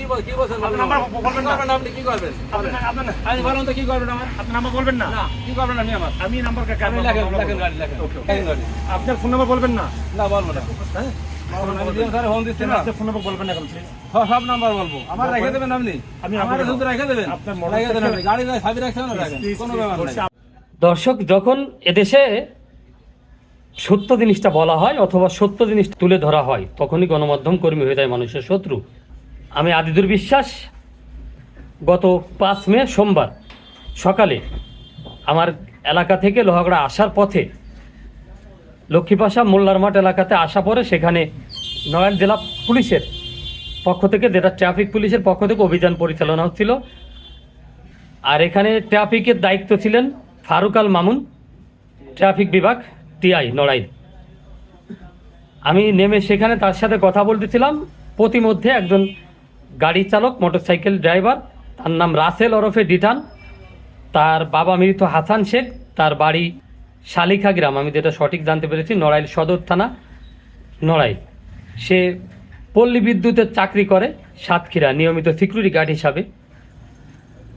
কি বল কি বলছেন আপনার নাম্বার বলবেন না। করবেন আপনি কি করবেন? আপনার- আপনার- আমি বলুন তো কি করবেন আমার? আপনার নাম্বার বলবেন না। না কি করবেন আপনি আমার? আমি নাম্বার কাকে আপনি লেখেন লেখেন গাড়ি লেখেন। লেখেন আপনার ফোন নাম্বার বলবেন না? না বলব না। হ্যাঁ? দর্শক যখন এদেশে সত্য জিনিসটা বলা হয় অথবা সত্য জিনিস তুলে ধরা হয় তখনই গণমাধ্যম কর্মী হয়ে যায় মানুষের শত্রু। আমি আদিদুর বিশ্বাস গত পাঁচ মে, সোমবার সকালে আমার এলাকা থেকে লোহাগড়া আসার পথে লক্ষ্মীপাশা মোল্লার মাঠ এলাকাতে আসা পরে সেখানে নয়াল জেলা পুলিশের পক্ষ থেকে, যেটা ট্রাফিক পুলিশের পক্ষ থেকে অভিযান পরিচালনা হচ্ছিল। আর এখানে ট্রাফিকের দায়িত্ব ছিলেন ফারুক আল মামুন, ট্রাফিক বিভাগ টিআই নড়াইল। আমি নেমে সেখানে তার সাথে কথা বলতেছিলাম। প্রতিমধ্যে একজন গাড়ি চালক, মোটরসাইকেল ড্রাইভার, তার নাম রাসেল ওরফে ডিটান, তার বাবা মৃত হাসান শেখ, তার বাড়ি শালিখা গ্রাম। আমি যেটা সঠিক জানতে পেরেছি, নড়াইল সদর থানা, নড়াইল। সে পল্লী বিদ্যুতের চাকরি করে সাতক্ষীরা, নিয়মিত সিকিউরিটি গার্ড হিসাবে।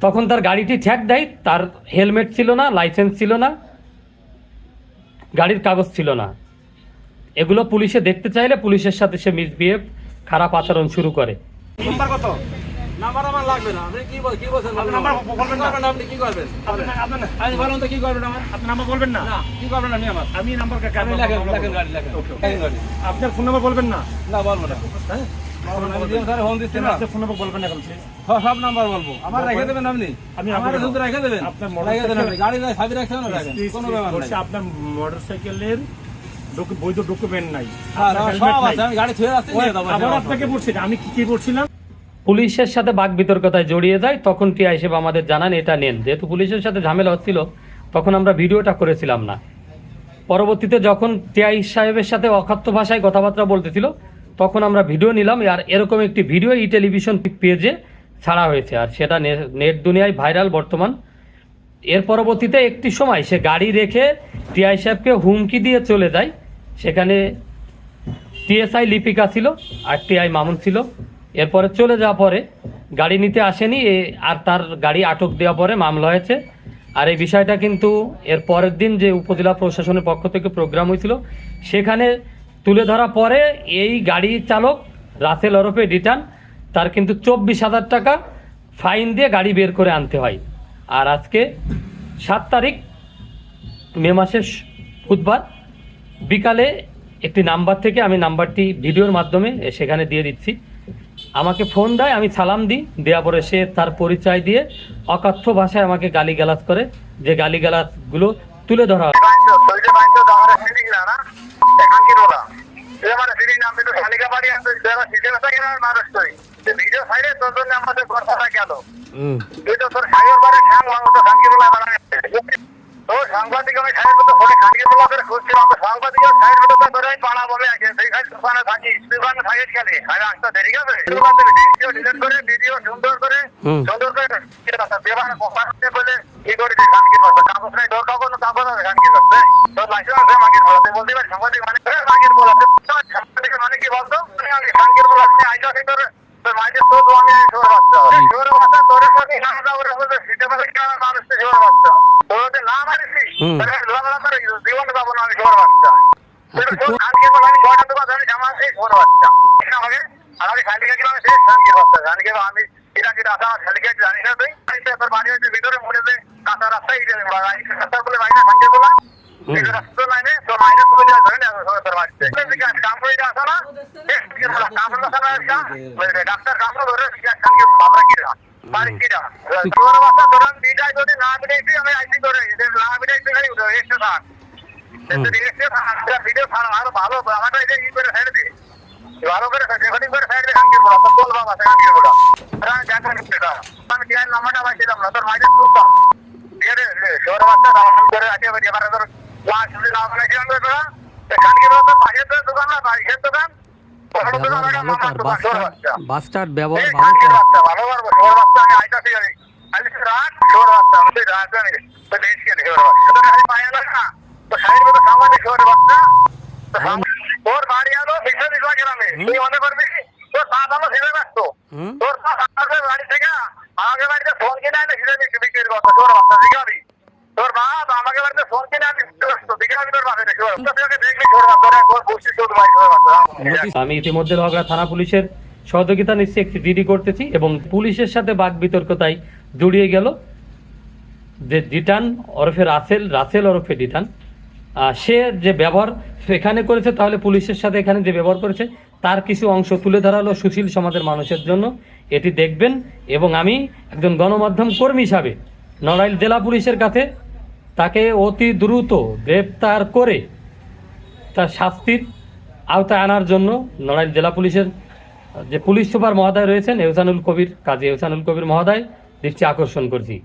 তখন তার গাড়িটি ঠ্যাক দেয়, তার হেলমেট ছিল না, লাইসেন্স ছিল না, গাড়ির কাগজ ছিল না। এগুলো পুলিশে দেখতে চাইলে পুলিশের সাথে সে মিসবিহেভ, খারাপ আচরণ শুরু করে। নাম্বার কত? নাম্বার আমার লাগবে না। আপনি কি কি বলছেন আপনার নাম্বার বলবেন না। আপনি কি করবেন? আপনার- বলুন তো কি করবেন আমার? আপনার নাম্বার বলবেন না? না কি করবেন আপনি আমার? আমি নাম্বার আপনি লেখেন লেখেন গাড়ি লেখেন। গাড়ি। আপনার ফোন নাম্বার বলবেন না? না বলব না। হ্যাঁ? please। সব নাম্বার বলব। আমার রেখে দেবেন আপনি? আমি আমার শুধু রেখে দেবেন। আপনার আপনি। গাড়ি সাবি রাখছেন কোনো ব্যাপার মোটরসাইকেলের ডকু- বৈধ ডকুমেন্ট নাই। হ্যাঁ, আবার আপনাকে বলছি আমি কি কি বলছিলাম? পুলিশের সাথে বাক বিতর্কতায় জড়িয়ে যায় তখন টিআই হিসেবে আমাদের জানান এটা নেন। যেহেতু পুলিশের সাথে ঝামেলা হচ্ছিল তখন আমরা ভিডিওটা করেছিলাম না। পরবর্তীতে যখন টিআই সাহেবের সাথে অখাদ্য ভাষায় কথাবার্তা বলতেছিল তখন আমরা ভিডিও নিলাম আর এরকম একটি ভিডিও ই টেলিভিশন পেজে ছাড়া হয়েছে। আর সেটা নেট দুনিয়ায় ভাইরাল বর্তমান। এর পরবর্তীতে একটি সময় সে গাড়ি রেখে টিআই সাহেবকে হুমকি দিয়ে চলে যায়। সেখানে টিএসআই লিপিকা ছিল, আর টিআই মামুন ছিল। এরপরে চলে যাওয়া পরে গাড়ি নিতে আসেনি আর তার গাড়ি আটক দেওয়া পরে মামলা হয়েছে। আর এই বিষয়টা কিন্তু এর পরের দিন যে উপজেলা প্রশাসনের পক্ষ থেকে প্রোগ্রাম হয়েছিল, সেখানে তুলে ধরা পরে এই গাড়ি চালক রাসেল ওরফে রিটার্ন, তার কিন্তু চব্বিশ হাজার টাকা ফাইন দিয়ে গাড়ি বের করে আনতে হয়। আর আজকে সাত তারিখ মে মাসের বুধবার বিকালে একটি নাম্বার থেকে আমি নাম্বারটি ভিডিওর মাধ্যমে সেখানে দিয়ে দিচ্ছি। আমাকে ফোন দেয় আমি সালাম দিই দেওয়া পরে সে তার পরিচয় দিয়ে অকথ্য ভাষায় আমাকে গালিগালাজ করে। যে গালিগালাজগুলো তুলে ধরা হয়। মানে গেল ভিডিও সাইডে তোর জন্য আমাদের কথা গেল তুই তো তোর বাড়ি ঠ্যাং তো সাংবাদিক আমি সাইড মতো ফোনে খানকি বলা করে খুঁজছিলাম তো সাংবাদিক সাইড মতো তো ধরে পাড়া বলে আছে। সেই সাইড দোকানে থাকি দোকানে থাকিস খেলে। আরে আসতে দেরি হবে ভিডিও ডিলিট করে ভিডিও সুন্দর করে সুন্দর করে দেবানে কথা বলে কি করে যে খানকি কথা কাগজ নাই তোর কাগজ কাগজ আছে খানকি কথা তোর লাইসেন্স আছে মাগির বলা বলতে পারিস সাংবাদিক মানে মাগির সাংবাদিক মানে কি বলতো? আইটা তোর তোর মাইকে তো আমি বাচ্চা। বাচ্চা আমি বলা আমি তো এটা কি রাখা খালি জানি না তুই? তোর বাড়ি হচ্ছে ভিতরে মনে দে কাঁচা রাস্তা রাস্তা বলে। বাইরে খানকির বলা রাস্তা লাইনে তোর মাইনে তুমি ধরে না তোর বাড়িতে। কাম করে আসা না কাম করে আসা না ডাক্তার কাম ধরে আমরা কি রা রা ভালো করে সাইড করে রেকর্ডিং করে সাইড দিয়ে খানকির বলা তোর বাবা খানকির বলা আমি জানতাম সেটা। আমি না? তোর তুলতাম ঠিক আছে শহর বাচ্চা রাখান করে আছে এবারে তোর লাশ যদি না বানাইছিলাম তো বলা পাশের দোকান না পাশের দোকান? ব্যবহার ভালো কর ভালো সাংবাদিক শহর বাচ্চা? তো সাংবাদিক- তোর বাড়ি আলো বিশ্বজিৎ গ্রামে তুই মনে করবি? তোর বাড়ি থেকে আমাকে বাড়িতে ফোন কিনে আনে সেটা বিক্রি বিক্রি করতো তোর বাচ্চা দিঘাবি তোর বাপ আমাকে বাড়িতে ফোন কিনে আনে দিঘাবি তোর বাপে দেখি। দেখবি আমি ইতিমধ্যে লগড়া থানা পুলিশের সহযোগিতা নিচ্ছি, একটি জিডি করতেছি এবং পুলিশের সাথে বাক বিতর্কতায় জড়িয়ে গেল যে ডিটান ওরফে রাসেল রাসেল ওরফে ডিটান সে যে ব্যবহার এখানে করেছে তাহলে পুলিশের সাথে এখানে যে ব্যবহার করেছে তার কিছু অংশ তুলে ধরালো সুশীল সমাজের মানুষের জন্য। এটি দেখবেন এবং আমি একজন গণমাধ্যম কর্মী হিসাবে নড়াইল জেলা পুলিশের কাছে তাকে অতি দ্রুত গ্রেপ্তার করে তার শাস্তির আওতায় আনার জন্য নড়াইল জেলা পুলিশের, যে পুলিশ সুপার মহোদয় রয়েছেন এহসানুল কবির কাজী এহসানুল কবির মহোদয় দৃষ্টি আকর্ষণ করছি।